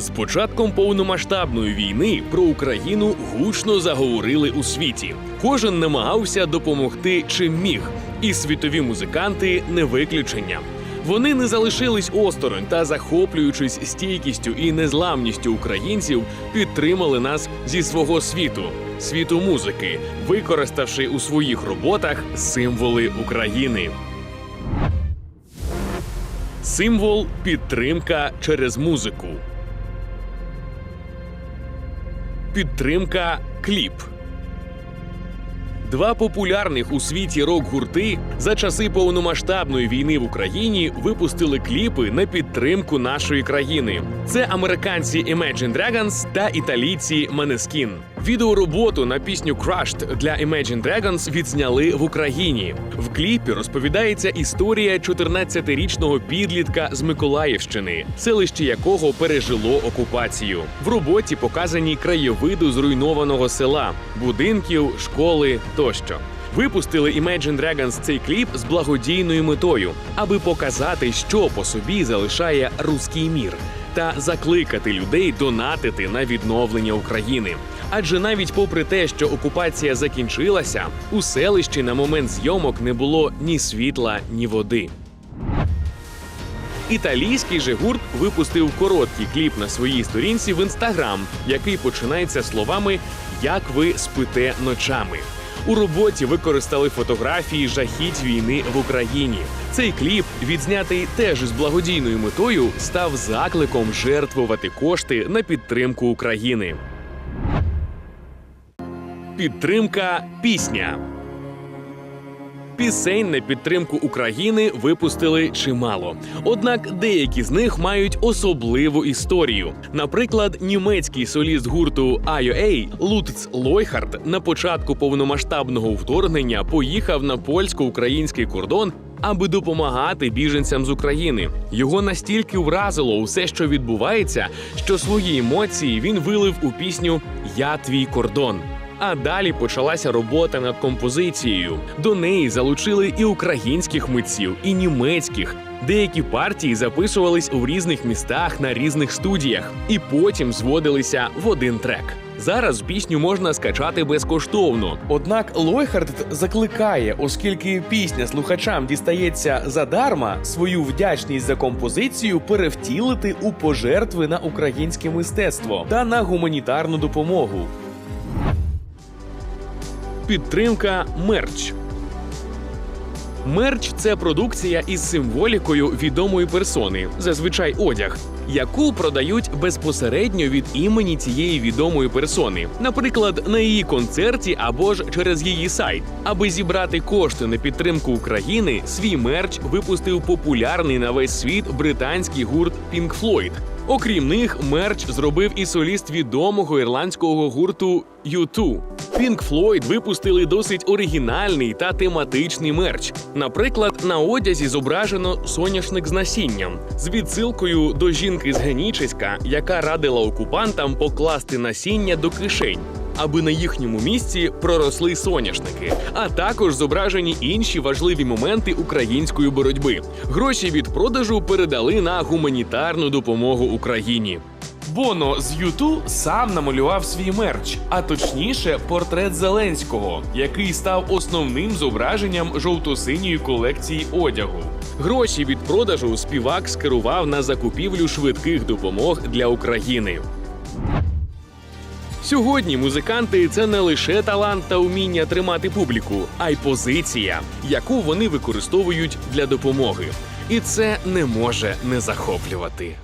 З початком повномасштабної війни про Україну гучно заговорили у світі. Кожен намагався допомогти чим міг, і світові музиканти не виключення. Вони не залишились осторонь та, захоплюючись стійкістю і незламністю українців, підтримали нас зі свого світу, світу музики, використавши у своїх роботах символи України. Символ підтримка через музику. Підтримка кліп. Два популярних у світі рок-гурти за часи повномасштабної війни в Україні випустили кліпи на підтримку нашої країни. Це американці Imagine Dragons та італійці Maneskin. Відеороботу на пісню Crushed для Imagine Dragons відзняли в Україні. В кліпі розповідається історія 14-річного підлітка з Миколаївщини, селище якого пережило окупацію. В роботі показані краєвиду зруйнованого села, будинків, школи тощо. Випустили Imagine Dragons цей кліп з благодійною метою, аби показати, що по собі залишає руський мір, та закликати людей донатити на відновлення України. Адже навіть попри те, що окупація закінчилася, у селищі на момент зйомок не було ні світла, ні води. Італійський же гурт випустив короткий кліп на своїй сторінці в інстаграм, який починається словами Як ви спите ночами. У роботі використали фотографії жахіть війни в Україні. Цей кліп, відзнятий теж з благодійною метою, став закликом жертвувати кошти на підтримку України. Підтримка пісня. Пісень на підтримку України випустили чимало. Однак деякі з них мають особливу історію. Наприклад, німецький соліст гурту IOA Лутц Лойхард на початку повномасштабного вторгнення поїхав на польсько-український кордон. Аби допомагати біженцям з України, його настільки вразило усе, що відбувається, що свої емоції він вилив у пісню Я твій кордон. А далі почалася робота над композицією. До неї залучили і українських митців, і німецьких. Деякі партії записувались у різних містах на різних студіях, і потім зводилися в один трек. Зараз пісню можна скачати безкоштовно. Однак Лойхард закликає, оскільки пісня слухачам дістається задарма, свою вдячність за композицію перевтілити у пожертви на українське мистецтво та на гуманітарну допомогу. Підтримка мерч. Мерч це продукція із символікою відомої персони, зазвичай одяг, яку продають безпосередньо від імені цієї відомої персони, наприклад, на її концерті або ж через її сайт. Аби зібрати кошти на підтримку України, свій мерч випустив популярний на весь світ британський гурт Pink Floyd. Окрім них, мерч зробив і соліст відомого ірландського гурту U2. Pink Floyd випустили досить оригінальний та тематичний мерч. Наприклад, на одязі зображено соняшник з насінням з відсилкою до жінки з Генічеська, яка радила окупантам покласти насіння до кишень. Аби на їхньому місці проросли соняшники, а також зображені інші важливі моменти української боротьби. Гроші від продажу передали на гуманітарну допомогу Україні. Боно з Юту сам намалював свій мерч, а точніше, портрет Зеленського, який став основним зображенням жовто-синьої колекції одягу. Гроші від продажу співак скерував на закупівлю швидких допомог для України. Сьогодні музиканти це не лише талант та вміння тримати публіку, а й позиція, яку вони використовують для допомоги. І це не може не захоплювати.